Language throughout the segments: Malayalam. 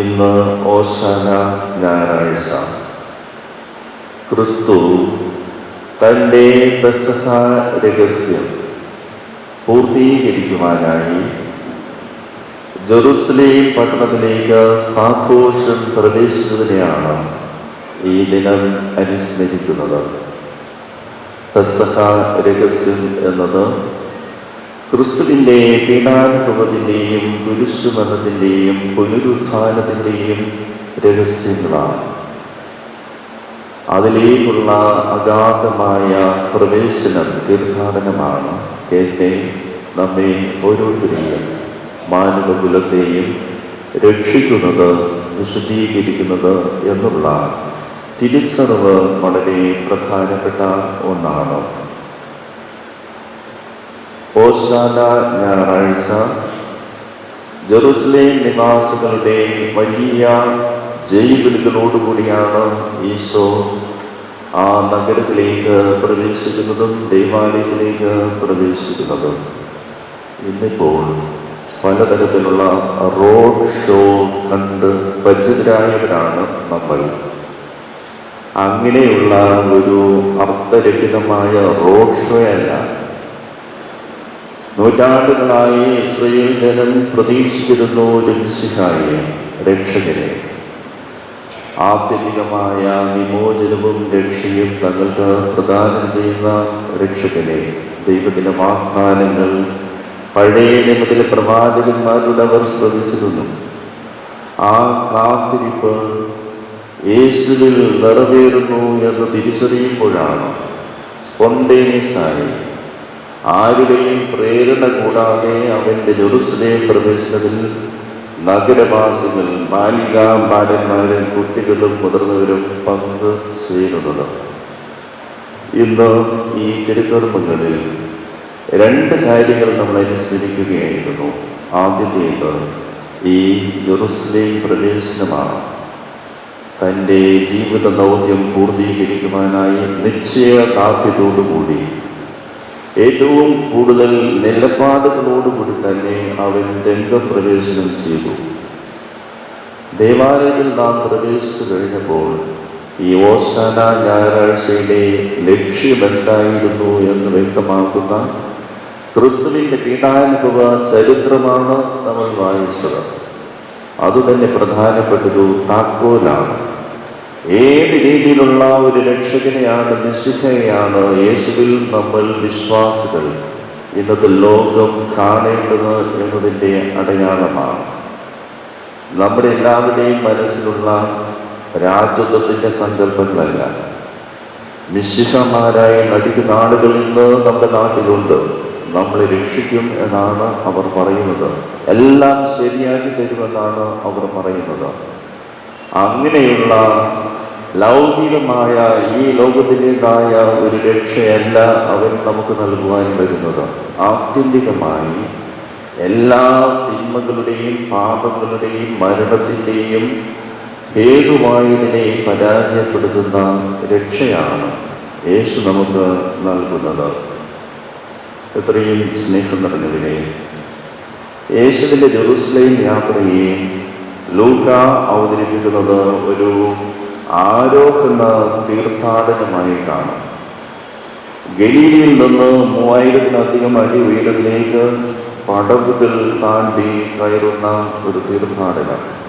ഇന്ന് ഓശാന ഞായറാഴ്ച. ക്രിസ്തു തന്റെ പെസഹ രഹസ്യം പൂർത്തീകരിക്കുവാനായി ജെറുസലേം പട്ടണത്തിലേക്ക് സാഘോഷം പ്രവേശിച്ചതിനെയാണ് ഈ ദിനം അനുസ്മരിക്കുന്നത്. പെസഹ രഹസ്യം എന്നത് ക്രിസ്തുവിന്റെ പീഡാനുഭവത്തിന്റെയും കുരിശുമരണത്തിന്റെയും പുനരുത്ഥാനത്തിന്റെയും രഹസ്യങ്ങളാണ്. അതിലേക്കുള്ള അഗാധമായ പ്രവേശനം തീർത്ഥാടനമാണ് എന്നെ നമ്മെ ഓരോരുത്തരെയും മാനവകുലത്തെയും രക്ഷിക്കുന്നത് വിശദീകരിക്കുന്നത് എന്നുള്ള തിരിച്ചറിവ് വളരെ പ്രധാനപ്പെട്ട ഒന്നാണ്. ഓശാന ഞായറാഴ്ച ജെറുസലേം നിവാസികളുടെ വലിയ ജൈവിളികളോടുകൂടിയാണ് ഈശോ ആ നഗരത്തിലേക്ക് പ്രവേശിക്കുന്നതും ദൈവാലയത്തിലേക്ക് പ്രവേശിക്കുന്നതും. ഇന്നിപ്പോൾ പലതരത്തിലുള്ള റോഡ് ഷോ കണ്ട് പരിചിതരായവരാണ് നമ്മൾ. അങ്ങനെയുള്ള ഒരു അർത്ഥരഹിതമായ റോഡ് ഷോ അല്ല നൂറ്റാണ്ടുകളായി ഇസ്രയേൽ ജനം പ്രതീക്ഷിച്ചിരുന്നു ഒരു രക്ഷകരെ. ആത്യന്തികമായ വിമോചനവും രക്ഷയും തങ്ങൾക്ക് പ്രദാനം ചെയ്യുന്ന രക്ഷകനെ ദൈവത്തിന്റെ വാഗ്ദാനങ്ങൾ പഴയ നിയമത്തിലെ പ്രവാചകന്മാരുടെ അവർ ശ്രമിച്ചിരുന്നു ആ കാത്തിരിപ്പ് യേശുവിൽ നിറവേറുന്നു എന്ന് തിരിച്ചറിയുമ്പോഴാണ് സ്പോണ്ടേനിയസായി ആരുടെയും പ്രേരണ കൂടാതെ അവന്റെ ജെറുസലേം പ്രവേശനത്തിൽ നഗരവാസികൾ ബാലിക ബാലന്മാരും കുട്ടികളും മുതിർന്നവരും പങ്ക് ചെയ്യുന്നത്. ഇന്ന് ഈ തിരുക്കർമ്മങ്ങളിൽ രണ്ട് കാര്യങ്ങൾ നമ്മൾ അനുസ്മരിക്കുകയായിരുന്നു ആദ്യത്തേത് ഈ ജെറുസലേം പ്രവേശനമാണ്. തന്റെ ജീവിത ദൗത്യം പൂർത്തീകരിക്കുവാനായി നിശ്ചയ കാത്യത്തോടുകൂടി ഏറ്റവും കൂടുതൽ നിലപാടുകളോടുകൂടി തന്നെ അവൻ രംഗപ്രവേശനം ചെയ്തു. ദേവാലയത്തിൽ നാം പ്രവേശിച്ചു കഴിഞ്ഞപ്പോൾ ഈ ഓശാന ഞായറാഴ്ചയിലെ ലക്ഷ്യമെന്തായിരുന്നു എന്ന് വ്യക്തമാക്കുന്ന ക്രിസ്തുവിന്റെ പീഠാനുഭവ ചരിത്രമാണ് നമ്മൾ വായിച്ചത്. അതുതന്നെ പ്രധാനപ്പെട്ടൊരു താക്കോലാണ്. ഏത് രീതിയിലുള്ള ഒരു രക്ഷകനെയാണ് നിശിഹയാണ് യേശുവിൽ നമ്മൾ വിശ്വാസികൾ? ഇന്നത്തെ ലോകം കാണേണ്ടത് എന്നതിന്റെ അടയാളമാണ്. നമ്മുടെ എല്ലാവരുടെയും മനസ്സിലുള്ള രാജ്യത്വത്തിന്റെ സങ്കല്പങ്ങളല്ല. നിശ്ചിതമാരായി നടിക്കുന്ന ആളുകൾ ഇന്ന് നമ്മുടെ നാട്ടിലുണ്ട്. നമ്മളെ രക്ഷിക്കും എന്നാണ് അവർ പറയുന്നത്. എല്ലാം ശരിയാക്കി തരുമെന്നാണ് അവർ പറയുന്നത്. അങ്ങനെയുള്ള ലൗകികമായ ഈ ലോകത്തിന്റെതായ ഒരു രക്ഷയല്ല അവൻ നമുക്ക് നൽകുവാൻ വരുന്നത്. ആത്യന്തികമായി എല്ലാ തിന്മകളുടെയും പാപങ്ങളുടെയും മരണത്തിന്റെയും ഹേതുവായതിനെ പരാജയപ്പെടുത്തുന്ന രക്ഷയാണ് യേശു നമുക്ക് നൽകുന്നത്. എത്രയും സ്നേഹം നിറഞ്ഞതിനെ യേശുവിന്റെ ജെറുസലേം യാത്രയെ ലൂക്ക അവതരിപ്പിക്കുന്നത് ഒരു ആരോഹണ തീർത്ഥാടനമായിട്ടാണ്. ഗലീലിയിൽ നിന്ന് മൂവായിരത്തിലധികം അടി ഉയരത്തിലേക്ക് പടവുകൾ താണ്ടി കയറുന്ന ഒരു തീർത്ഥാടനം.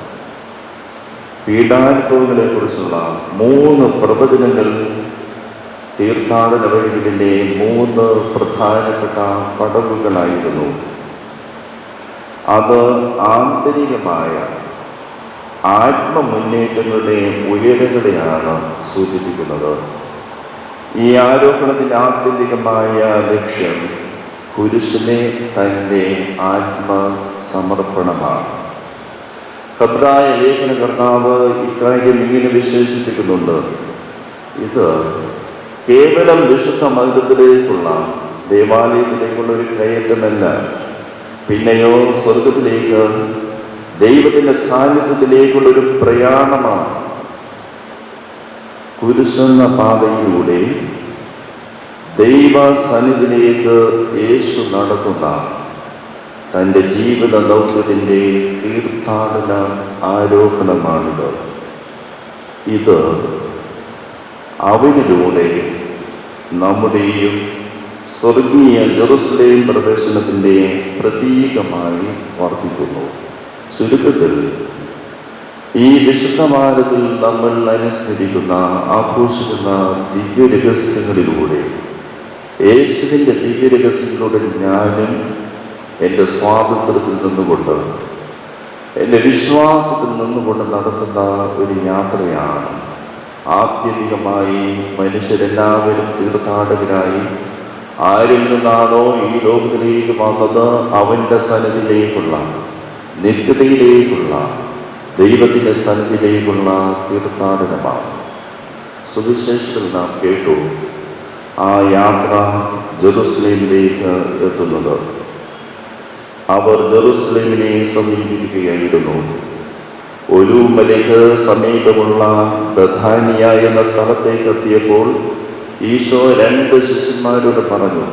പീഡാനുഭവങ്ങളെ കുറിച്ചുള്ള മൂന്ന് പ്രവചനങ്ങൾ തീർത്ഥാടന വഴികളിലെ മൂന്ന് പ്രധാനപ്പെട്ട പടവുകളായിരുന്നു. അത് ആന്തരികമായ ആത്മമുന്നേറ്റങ്ങളുടെ ഉയരങ്ങളെയാണ് സൂചിപ്പിക്കുന്നത്. ഈ ആരോഹണത്തിന്റെ ആത്യന്തികമായ ലക്ഷ്യം പുരുഷനെ തന്റെ ആത്മസമർപ്പണമാണ്. ഹബ്രായ ലേഖന കർത്താവ് ഇക്കാര്യം ഇങ്ങനെ വിശേഷിപ്പിക്കുന്നുണ്ട്. ഇത് കേവലം വിശുദ്ധ മന്ദിരത്തിലേക്കുള്ള ദേവാലയത്തിലേക്കുള്ള ഒരു കയറ്റമല്ല. പിന്നെയോ സ്വർഗത്തിലേക്ക് ദൈവത്തിന്റെ സാന്നിധ്യത്തിലേക്കുള്ള ഒരു പ്രയാണമാണ്. കുരിശെന്ന പാതയിലൂടെ ദൈവ സന്നിധിയിലേക്ക് യേശു നടത്തുന്ന തന്റെ ജീവിത ദൗത്യത്തിന്റെ തീർത്ഥാടന ആരോഹണമാണിത്. ഇത് അവനിലൂടെ നമ്മുടെയും സ്വർഗീയ ജെറുസലേം പ്രവേശനത്തിന്റെ പ്രതീകമായി വർദ്ധിക്കുന്നു ചുരുക്കത്തിൽ ഈ വിശുദ്ധമാരത്തിൽ നമ്മൾ അനുസ്മരിക്കുന്ന ആഘോഷിക്കുന്ന ദിവ്യരഹസ്യങ്ങളിലൂടെ യേശുവിന്റെ ദിവ്യരഹസ്യങ്ങളുടെ ഞാനും എന്റെ സ്വാതന്ത്ര്യത്തിൽ നിന്നുകൊണ്ട് എന്റെ വിശ്വാസത്തിൽ നിന്നുകൊണ്ട് നടത്തുന്ന ഒരു യാത്രയാണ്. ആത്യന്തികമായി മനുഷ്യരെല്ലാവരും തീർത്ഥാടകരായി ആരിൽ നിന്നാണോ ഈ ലോകത്തിലേക്ക് വന്നത്? അവന്റെ സന്നിധിയിലേക്കുള്ള നിത്യതയിലേക്കുള്ള ദൈവത്തിന്റെ സന്നിധിയിലേക്കുള്ള തീർത്ഥാടനമാണ്. സുവിശേഷത്തിൽ നാം കേട്ടു ആ യാത്ര ജെറുസലേമിലേക്ക് എത്തുന്നത്. അവർ ജെറുസലേമിനെ സമീപിക്കുകയായിരുന്നു. ഒരു മലയ്ക്ക് സമീപമുള്ള ബഥാനിയ എന്ന സ്ഥലത്തേക്ക് എത്തിയപ്പോൾ ഈശോ രണ്ട് ശിഷ്യന്മാരോട് പറഞ്ഞു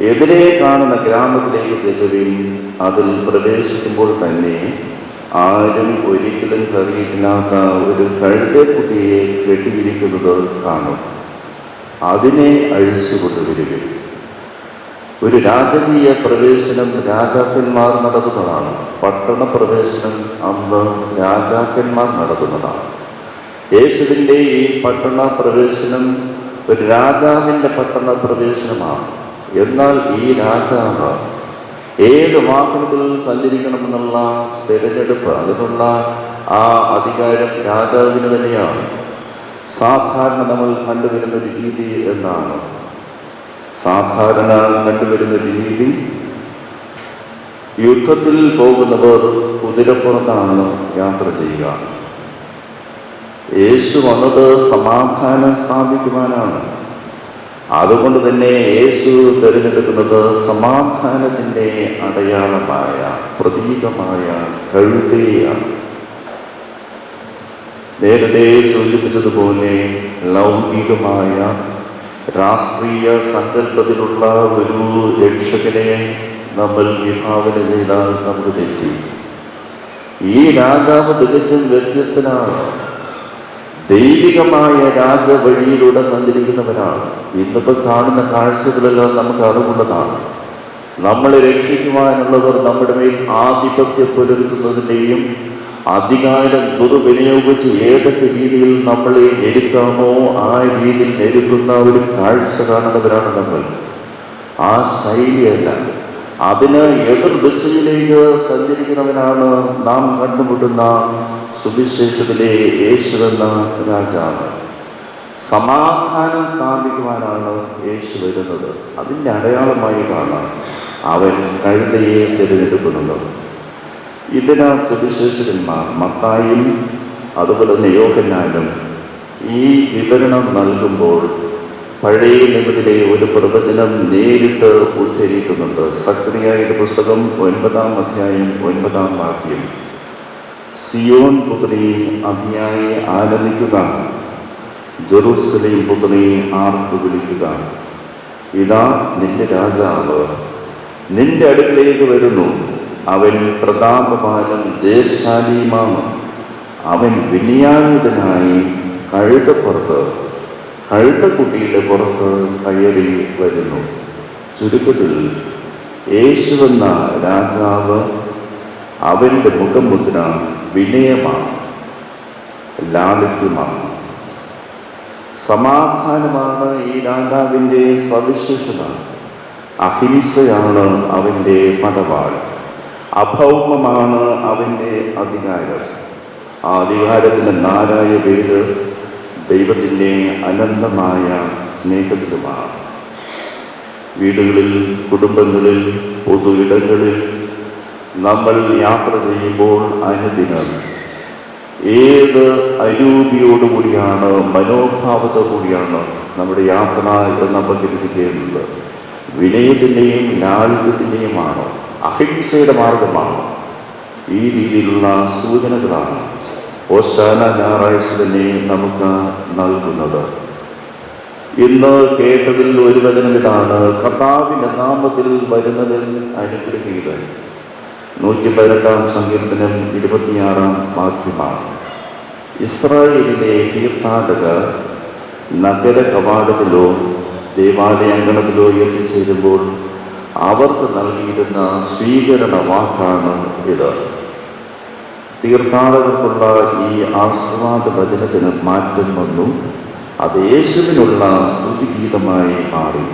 എതിരെ കാണുന്ന ഗ്രാമത്തിലേക്ക് ചെല്ലുകയും അതിൽ പ്രവേശിക്കുമ്പോൾ തന്നെ ആരും ഒരിക്കലും കറിയിട്ടില്ലാത്ത ഒരു കഴുതക്കുട്ടിയെ കെട്ടിയിരിക്കുന്നത് കാണും. അതിനെ അഴിച്ചു കൊണ്ടുവരികയും ഒരു രാജകീയ പ്രവേശനം രാജാക്കന്മാർ നടത്തുന്നതാണ്. പട്ടണ പ്രവേശനം അന്ന് രാജാക്കന്മാർ നടത്തുന്നതാണ്. യേശുവിന്റെ ഈ പട്ടണ പ്രവേശനം ഒരു രാജാവിന്റെ പട്ടണ പ്രവേശനമാണ്. എന്നാൽ ഈ രാജാവ് ഏത് വാഹനത്തിൽ സഞ്ചരിക്കണമെന്നുള്ള തിരഞ്ഞെടുപ്പ് അതിനുള്ള ആ അധികാരം രാജാവിന് തന്നെയാണ്. സാധാരണ നമ്മൾ കണ്ടുവരുന്ന രീതി എന്നാണ്. സാധാരണ കണ്ടുവരുന്ന രീതി യുദ്ധത്തിൽ പോകുന്നവർ കുതിരപ്പുറത്താണ് യാത്ര ചെയ്യുക. യേശു വന്നത് സമാധാനം സ്ഥാപിക്കുവാനാണ്. അതുകൊണ്ട് തന്നെ യേശു തിരഞ്ഞെടുക്കുന്നത് സമാധാനത്തിന്റെ അടയാളമായ പ്രതീകമായ കഴുതയാണ്. നേരത്തെ സൂചിപ്പിച്ചതുപോലെ ലൗകികമായ രാഷ്ട്രീയ സങ്കല്പത്തിലുള്ള ഒരു രക്ഷകനെ നമ്മൾ വിഭാവന ചെയ്താൽ നമുക്ക് തെറ്റി. ഈ രാജാവ് തികച്ചും വ്യത്യസ്തനാണ്. ദൈവികമായ രാജവഴിയിലൂടെ സഞ്ചരിക്കുന്നവരാണ്. ഇന്നിപ്പോ കാണുന്ന കാഴ്ചകളെല്ലാം നമുക്ക് അറിവുള്ളതാണ്. നമ്മളെ രക്ഷിക്കുവാനുള്ളവർ നമ്മുടെ മേൽ ആധിപത്യം പുലർത്തുന്നതിന്റെയും അധികാരം ദുർവിനിയോഗിച്ച് ഏതൊക്കെ രീതിയിൽ നമ്മളെ ഞെരുക്കാമോ ആ രീതിയിൽ ഞെരുക്കുന്ന ഒരു കാഴ്ച കാണുന്നവരാണ് നമ്മൾ. ആ ശൈലിയല്ല. അതിന് എതിർ ദിശയിലേക്ക് സഞ്ചരിക്കുന്നവനാണ് നാം കണ്ടുമുട്ടുന്ന സുവിശേഷത്തിലെ യേശുവെന്ന രാജാവ്. സമാധാനം സ്ഥാപിക്കുവാനാണ് യേശു വരുന്നത്. അതിന്റെ അടയാളമായി കാണാം. അവൻ കഴുതയെ തിരഞ്ഞെടുക്കുന്നത്. ഇതിന് സുവിശേഷകന്മാർ മത്തായും അതുപോലെ തന്നെ യോഹന്നാലും ഈ വിവരണം നൽകുമ്പോൾ പഴയ നിയമത്തിലെ ഒരു പ്രവചനം നേരിട്ട് ഉദ്ധരിക്കുന്നുണ്ട്. സക്രിയായുടെ പുസ്തകം ഒൻപതാം അധ്യായം ഒൻപതാം വാക്യം. സിയോൻ പുത്രി അതിയായി ആനന്ദിക്കുക ജെറുസലേം പുത്രി ആർക്ക് വിളിക്കുക. ഇതാ നിന്റെ രാജാവ്. നിന്റെ അടുത്തേക്ക് വരുന്നു. അവൻ പ്രതാപമാനം ജയശാലിയുമാണ്. അവൻ വിനിയാനിതനായി കഴുതപ്പുറത്ത് കഴുതക്കുട്ടിയുടെ പുറത്ത് കയറി വരുന്നു. ചുരുക്കത്തിൽ യേശുവെന്ന രാജാവ് അവന്റെ മുഖമുദ്ര വിനയമാണ്. ലാളിത്യമാണ്. സമാധാനമാണ് ഈ രാജാവിന്റെ സവിശേഷത. അഹിംസയാണ് അവന്റെ പടവാൾ. അഭൗമമാണ് അവന്റെ അധികാരം. ആ അധികാരത്തിന്റെ നാലായ പേര് ദൈവത്തിന്റെ അനന്തമായ സ്നേഹത്തിലുമാണ്. വീടുകളിൽ കുടുംബങ്ങളിൽ പൊതു ഇടങ്ങളിൽ നമ്മൾ യാത്ര ചെയ്യുമ്പോൾ അനുദിനം ഏത് അരൂപിയോടുകൂടിയാണ് മനോഭാവത്തോടുകൂടിയാണ് നമ്മുടെ യാത്ര എന്ന് നമ്മൾ ലഭിക്കേണ്ടത്? വിനയത്തിന്റെയും ലാളിത്യത്തിന്റെയുമാണോ അഹിംസയുടെ മാർഗമാണോ. ഈ രീതിയിലുള്ള സൂചനകളാണ് ഓശാന ഞായറാഴ്ച തന്നെ നമുക്ക് നൽകുന്നത്. ഇന്ന് കേട്ടതിൽ ഒരു വചനം ഇതാണ് കർത്താവിന്റെ നാമത്തിൽ വരുന്നതിൽ അനുഗ്രഹീതൻ. നൂറ്റി പതിനെട്ടാം സങ്കീർത്തനം ഇരുപത്തിയാറാം വാക്യമാണ്. ഇസ്രായേലിലെ തീർത്ഥാടകർ നഗര കവാടത്തിലോ ദേവാലയാങ്കണത്തിലോ എത്തിച്ചേരുമ്പോൾ അവർക്ക് നൽകിയിരുന്ന സ്വീകരണ വാക്കാണ് ഇത്. തീർത്ഥാടകർക്കുള്ള ഈ ആസ്വാദ വചനത്തിന് മാറ്റം വന്നു. അത് യേശുവിനുള്ള സ്തുതിഗീതമായി മാറി.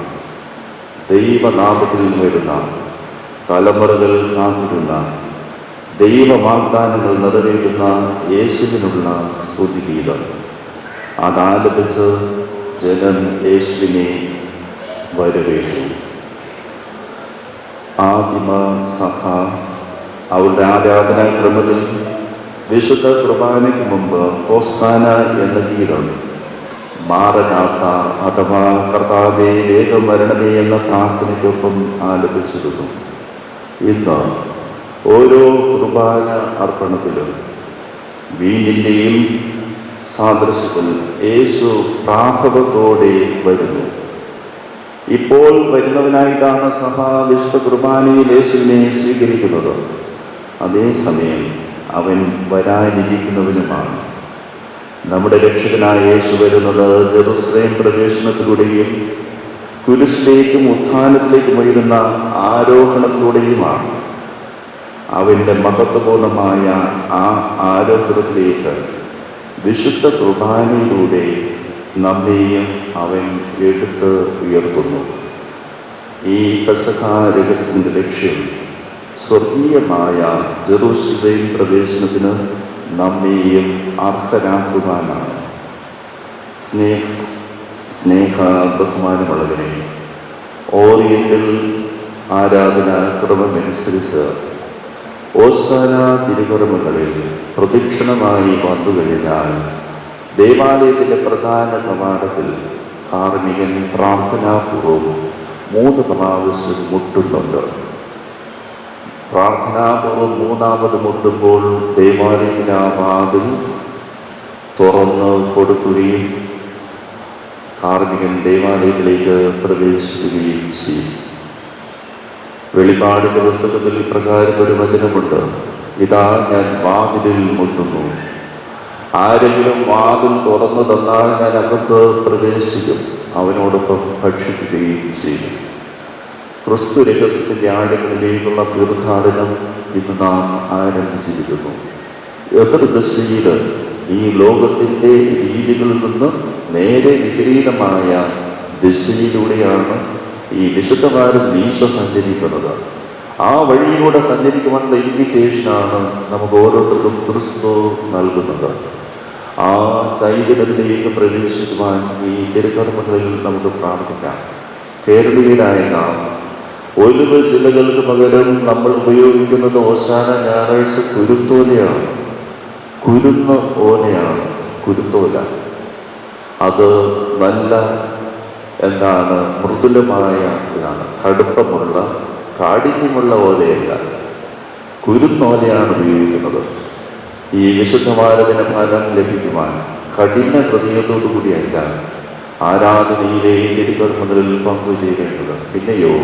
ദൈവനാമത്തിൽ വരുന്ന തലമുറകൾ കാത്തിരുന്ന ദൈവ വാഗ്ദാനങ്ങൾ നിറവേറ്റുന്ന യേശുവിനുള്ള സ്തുതിഗീതം. അതാലപിച്ച് ജനം യേശുവിനെ വരവേറ്റു. ആദിമ സഭ അവരുടെ ആരാധനാക്രമത്തിൽ വിശുദ്ധ കുർബാനയ്ക്ക് മുമ്പ് ഹോസാന എന്ന ഗീതം മാറനാത്ത അഥവാ കർത്താവേ വേഗം വരണമേ എന്ന പ്രാർത്ഥനയ്ക്കൊപ്പം ആലപിച്ചിരുന്നു. ഇന്ന് ഓരോ കുർബാന അർപ്പണത്തിലും വീഞ്ഞിന്റെയും സാദൃശ്യത്തിൽ യേശു പ്രാഭവത്തോടെ വരുന്നു. ഇപ്പോൾ വരുന്നവനായിട്ടാണ് സഭ വിശുദ്ധ കുർബാനയിൽ യേശുവിനെ സ്വീകരിക്കുന്നത്. അതേസമയം അവൻ വരാനിരിക്കുന്നവനുമാണ്. നമ്മുടെ രക്ഷകനായ യേശു വരുന്നത് ജെറുസലേം പ്രവേശനത്തിലൂടെയും കുരിശിലേക്കും ഉത്ഥാനത്തിലേക്കും ഉയരുന്ന ആരോഹണത്തിലൂടെയുമാണ് അവന്റെ മഹത്വപൂർണമായ ആ ആരോഹണത്തിലേക്ക് വിശുദ്ധ കുർബാനയിലൂടെ നമ്മെയും അവൻ എടുത്ത് ഉയർത്തുന്നു. ഈ പെസഹ ലക്ഷ്യം സ്വർഗീയമായ ജെറൂസലേം പ്രവേശനത്തിന് നമ്മെയും അർഹരാക്കുവാനാണ്. സ്നേഹ സ്നേഹ ബഹുമാനമുള്ളവരെ ഓറിയന്റൽ ആരാധന ക്രമമനുസരിച്ച് ഓസാന തിരുകർമ്മങ്ങളിൽ പ്രദക്ഷിണമായി വന്നു കഴിഞ്ഞാൽ ദേവാലയത്തിന്റെ പ്രധാന പ്രമാണത്തിൽ കാർമികൻ പ്രാർത്ഥനാപൂർവം മൂന്ന് പ്രാവശ്യം മുട്ടുന്നുണ്ട്. പ്രാർത്ഥനാപൂർവം മൂന്നാമത് മുട്ടുമ്പോൾ ദേവാലയത്തിന് ആ തുറന്ന് കൊടുക്കുകയും കാർമികൻ ദൈവാലയത്തിലേക്ക് പ്രവേശിക്കുകയും ചെയ്യും. വെളിപാടിന്റെ പുസ്തകത്തിൽ ഇപ്രകാരം ഒരു വചനമുണ്ട്. ഇതാ ഞാൻ വാതിലിൽ മുട്ടുന്നു. ആരെങ്കിലും വാതിൽ തുറന്നു തന്നാൽ ഞാൻ അകത്ത് പ്രവേശിക്കും. അവനോടൊപ്പം ഭക്ഷിക്കുകയും ചെയ്യും. ക്രിസ്തു രഹസ്യത്തിന്റെ ആഴങ്ങളിലേക്കുള്ള തീർത്ഥാടനം ഇന്ന് നാം ആരംഭിച്ചിരിക്കുന്നു. എതിർദശയിൽ ഈ ലോകത്തിന്റെ രീതികളിൽ നിന്ന് നേരെ വിപരീതമായ ദിശയിലൂടെയാണ് ഈ വിശുദ്ധകാലം ഈശോ സഞ്ചരിക്കുന്നത്. ആ വഴിയിലൂടെ സഞ്ചരിക്കുവാനുള്ള ഇൻവിറ്റേഷനാണ് നമുക്ക് ഓരോരുത്തർക്കും ക്രിസ്തു നൽകുന്നത്. ആ ചൈതന്യത്തിലേക്ക് പ്രവേശിക്കുവാൻ ഈ തിരുക്കർമ്മങ്ങളിൽ നമുക്ക് പ്രാർത്ഥിക്കാം. കേരളീയരായ നാം ഒലിവ് ചില്ലകൾക്ക് പകരം നമ്മൾ ഉപയോഗിക്കുന്നത് ഓശാന ഞായറാഴ്ച കുരുത്തോലയാണ്. കുരുന്ന ഓലയാണ് കുരുത്തോല. അത് നല്ല എന്താണ് മൃദുലമായ ഇതാണ്. കടുപ്പമുള്ള കാഠിന്യമുള്ള ഓലയല്ല കുരുന്നോലയാണ് ഉപയോഗിക്കുന്നത്. ഈ വിശുദ്ധമാരതിന് ഫലം ലഭിക്കുവാൻ കഠിന ഹൃദയത്തോടു കൂടിയല്ല ആരാധനയിലെ തിരുക്കർമ്മങ്ങളിൽ പങ്കുചേരേണ്ടത് പിന്നെയോ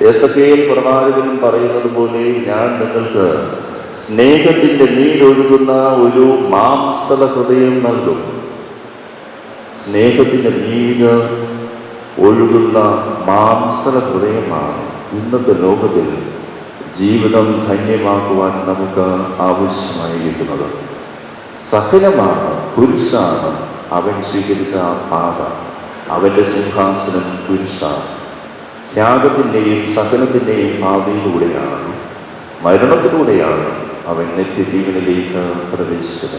എസ് എസക്കേൽ പ്രവാചകനും പറയുന്നത് പോലെ ഞാൻ നിങ്ങൾക്ക് സ്നേഹത്തിന്റെ നീരൊഴുകുന്ന ഒരു മാംസല ഹൃദയം നൽകും. സ്നേഹത്തിന്റെ നീര് ഒഴുകുന്ന മാംസര ഹൃദയമാണ് ഇന്നത്തെ ലോകത്തിൽ ജീവിതം ധന്യമാക്കുവാൻ നമുക്ക് ആവശ്യമായി ആവശ്യമായിരിക്കുന്നത് സകലമാണ് കുരിശാണ് അവൻ സ്വീകരിച്ച പാത. അവന്റെ സിംഹാസനം കുരിശാണ് ത്യാഗത്തിന്റെയും സഹനത്തിന്റെയും പാതയിലൂടെയാണ് മരണത്തിലൂടെയാണ് അവൻ നിത്യജീവനിലേക്ക് പ്രവേശിച്ചത്.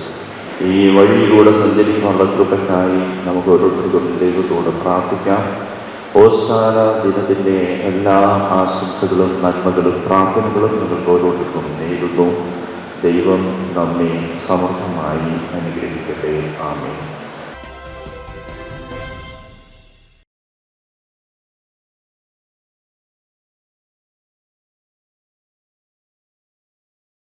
ഈ വഴിയിലൂടെ സഞ്ചരിക്കാനുള്ള കൃപയ്ക്കായി നമുക്ക് ഓരോരുത്തർക്കും ദൈവത്തോട് പ്രാർത്ഥിക്കാം. ഓസ്കാര ദിനത്തിന്റെ എല്ലാ ആശംസകളും നന്മകളും പ്രാർത്ഥനകളും നിങ്ങൾക്ക് ഓരോരുത്തർക്കും നേരുന്നു. ദൈവം നമ്മെ സമർത്ഥമായി അനുഗ്രഹിക്കട്ടെ. ആമേ